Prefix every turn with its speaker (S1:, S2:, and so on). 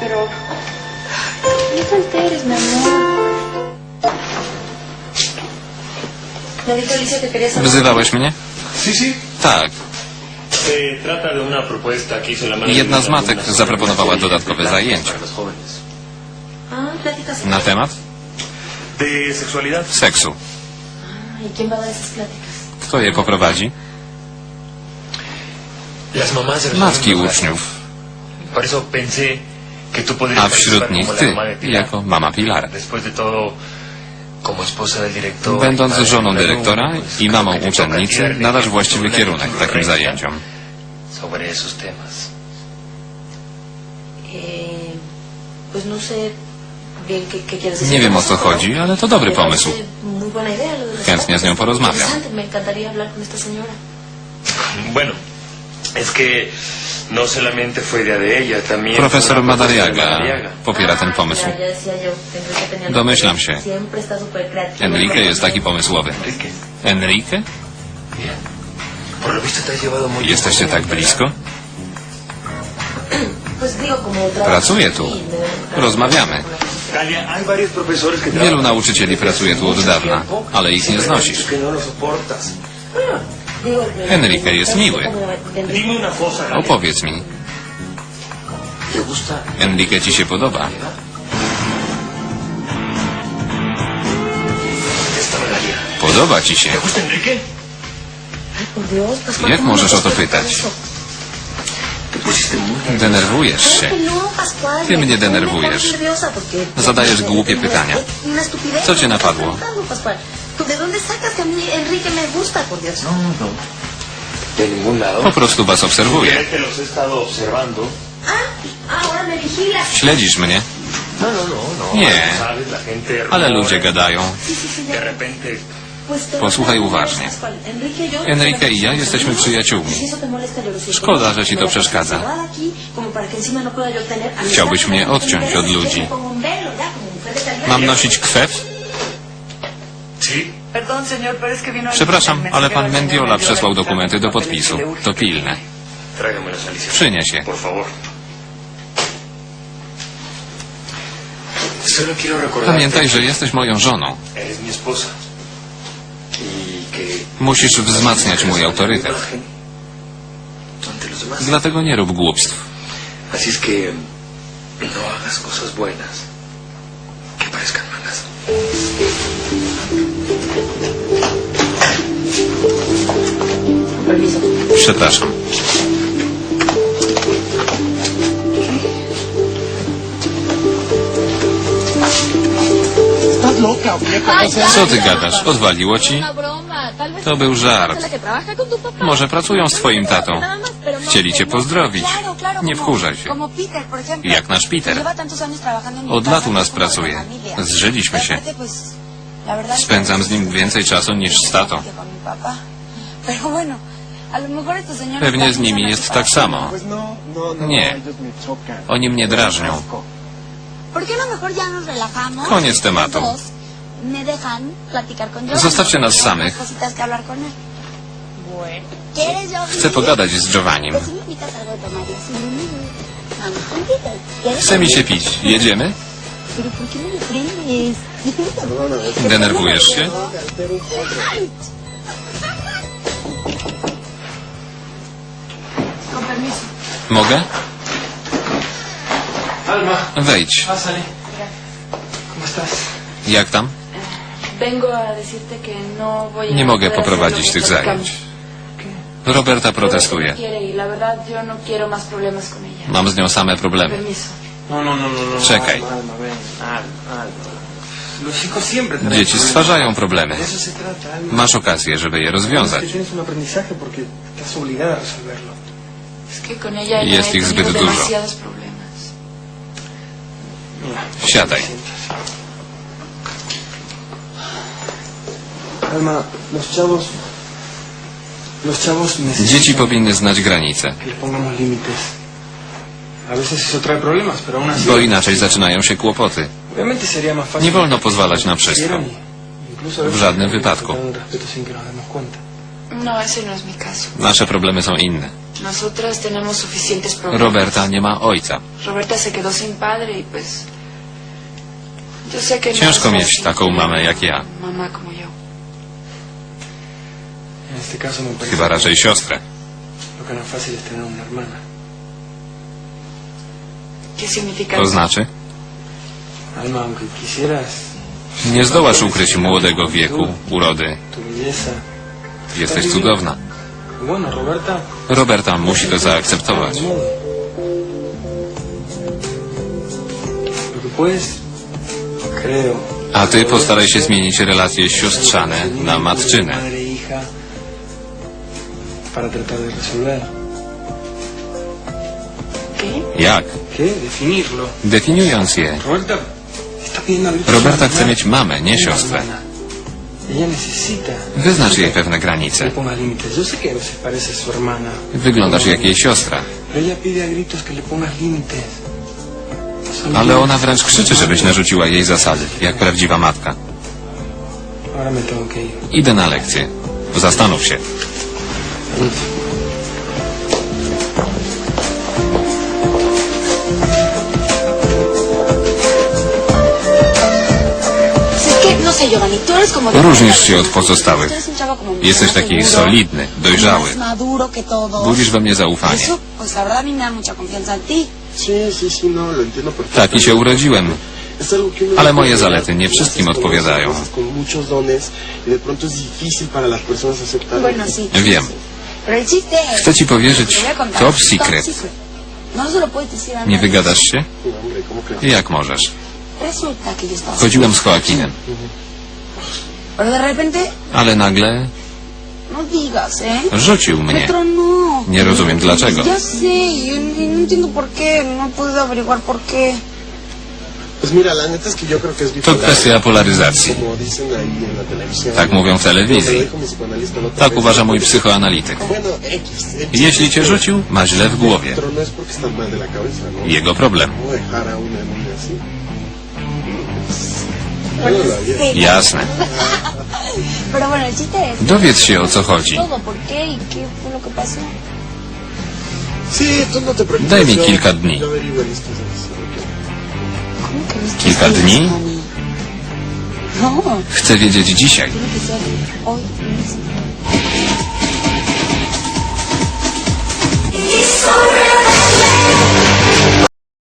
S1: Pero... No te alteres, mi amor. Me dijo Alicia que querías hablar.
S2: Wzywałeś mnie?
S3: Sí, sí.
S2: Tak.
S3: Se trata de una propuesta que hizo la madre
S2: Jedna
S3: de
S2: z matek zaproponowała dodatkowe zajęcia.
S3: para los jóvenes.
S1: Ah, pláticas.
S2: Na temat?
S3: De sexualidad.
S2: Seksu.
S1: Ah, ¿Y quién va a dar esas pláticas?
S2: Kto je poprowadzi?
S3: Las mamás de los
S2: Matki uczniów.
S3: Por eso pensé
S2: A wśród nich ty,
S3: Pilar.
S2: jako mama. Będąc
S3: y madre
S2: żoną dyrektora i mamą uczennicy, nadasz właściwy kierunek takim zajęciom.
S1: Eh, no.
S2: Nie wiem o co chodzi, ale to dobry pomysł. Chętnie z nią porozmawiam.
S3: Bueno, es que no
S2: Profesor Madariaga popiera ten pomysł.
S1: Ah,
S2: Domyślam się. Enrique jest taki pomysłowy.
S3: Enrique,
S2: Jesteście tak blisko? Pracuję tu. Rozmawiamy. Wielu nauczycieli pracuje tu od dawna, ale ich nie znosisz. Enrique jest miły. Opowiedz mi,
S3: ¿Te gusta
S2: Enrique ci się podoba? Podoba ci się? Jak
S1: ¿cómo
S2: możesz o to pytać? Denerwujesz się. Ty mnie denerwujesz. Zadajesz głupie pytania. Co cię
S1: ¿Qué estás
S2: napadło?
S1: ¿Tú ¿De dónde sacas que a mí Enrique me gusta, por Dios?
S3: No, no. De ningún lado.
S2: Po prostu was obserwuję.
S3: los he estado observando.
S1: Ah, ahora me vigilas.
S2: Śledzisz mnie,
S3: No, no, no, no.
S2: Nie.
S3: Sabes, la gente
S2: ale ludzie gadają.
S1: Sí, sí, sí,
S3: De
S1: ya.
S3: repente
S1: Pues te
S2: Posłuchaj uważnie.
S1: Enrique y yo-
S2: Enrique i ja jesteśmy
S1: Si
S2: przyjaciółmi.
S1: eso te molesta, yo lo siento.
S2: Szkoda, że ci to przeszkadza.
S1: no
S2: Chciałbyś mnie odciąć od ludzi. Mam nosić kwef? Przepraszam, ale pan Mendiola przesłał dokumenty do podpisu. To pilne. Przynieś je. Pamiętaj, że jesteś moją żoną.
S3: Y.
S2: Musisz wzmacniać mój autorytet. Dlatego nie rób głupstw.
S3: Así es que. No hagas cosas buenas que parezcan malas.
S2: Przepraszam. Co ty gadasz? Odwaliło ci? To był żart. Może pracują z twoim tatą. Chcieli cię pozdrowić. Nie wkurzaj się. Jak nasz Peter. Od lat u nas pracuje. Zżyliśmy się. Spędzam z nim więcej czasu niż z tatą.
S4: señores
S2: Pewnie z nimi jest tak
S4: para-
S2: samo.
S5: No, no, no,
S2: Nie. Oni mnie drażnią.
S6: ¿Por qué no?
S2: Koniec tematu. Zostawcie nas samych. Chcę pogadać z Giovannim. Chce mi się pić. Jedziemy? Denerwujesz się? Mogę?
S5: Alma,
S2: Wejdź. Jak tam?
S1: No
S2: Nie mogę poprowadzić tych zajęć. Roberta protestuje.
S1: y no.
S2: Mam z nią same problemy.
S5: No, no, no, no. no.
S2: Czekaj.
S5: Alma, Alma, ven. Alma, Alma. Los chicos siempre traen
S2: Dzieci
S5: problemas.
S2: stwarzają problemy.
S5: De eso se trata, Alma.
S2: Masz okazję, żeby je
S5: Es
S2: rozwiązać.
S5: que tienes un aprendizaje porque estás obligada a resolverlo.
S1: Es que con ella ya
S2: Jest ich
S1: tenido
S2: zbyt dużo.
S1: demasiados problemas.
S5: Mira,
S2: Siadaj.
S5: Alma, los chavos... Los chavos necesitan
S2: Dzieci powinny znać granice,
S5: que les pongamos límites.
S2: Bo inaczej zaczynają się kłopoty. Nie wolno pozwalać na wszystko. W żadnym wypadku.
S1: No, ese no es mi caso.
S2: Nasze problemy są inne.
S1: Nosotras tenemos suficientes problemas.
S2: Roberta nie ma ojca.
S1: Roberta se quedó sin padre y pues... Yo sé que no
S2: Ciężko
S1: es
S2: mieć
S1: fácil
S2: taką mamę jak ja.
S1: Mamá como yo.
S2: Chyba raczej siostrę.
S5: lo que no es fácil es tener una hermana.
S1: ¿Qué significa
S2: To znaczy? Nie zdołasz ukryć młodego wieku, urody. Jesteś cudowna.
S5: Roberta.
S2: Musi to zaakceptować. A ty postaraj się zmienić relacje siostrzane na matczynę. Jak? Definiując je,
S5: Roberta
S2: chce mieć mamę, nie siostrę. Wyznacz jej pewne granice. Wyglądasz jak jej siostra. Ale ona wręcz krzyczy, żebyś narzuciła jej zasady, jak prawdziwa matka. Idę na lekcję. Zastanów się. Różnisz się od pozostałych. Jesteś taki solidny, dojrzały. Budzisz we mnie zaufanie.
S7: No.
S2: Taki się urodziłem. Ale
S7: no
S2: moje zalety nie wszystkim odpowiadają.
S7: y.
S2: Wiem. Chcę ci powiedzieć top secret.
S4: No
S2: Nie wygadasz się? Jak możesz? Chodziłem z Joaquinem, ale nagle
S4: no ¿eh?
S2: rzucił mnie.
S4: No.
S2: Nie rozumiem dlaczego.
S4: No,
S2: To kwestia polaryzacji. Tak mówią w telewizji. Tak uważa mój psychoanalityk. Jeśli cię rzucił, ma źle w głowie. Jego problem. Jasne. Dowiedz się o co chodzi.
S4: Todo, ¿por qué y
S7: no.
S2: Daj mi kilka dni.
S7: Yo averiguo listo, ¿sabes?
S4: ¿Cómo que viste
S2: ¿Kilka dni?
S4: No,
S2: Chcę wiedzieć dzisiaj.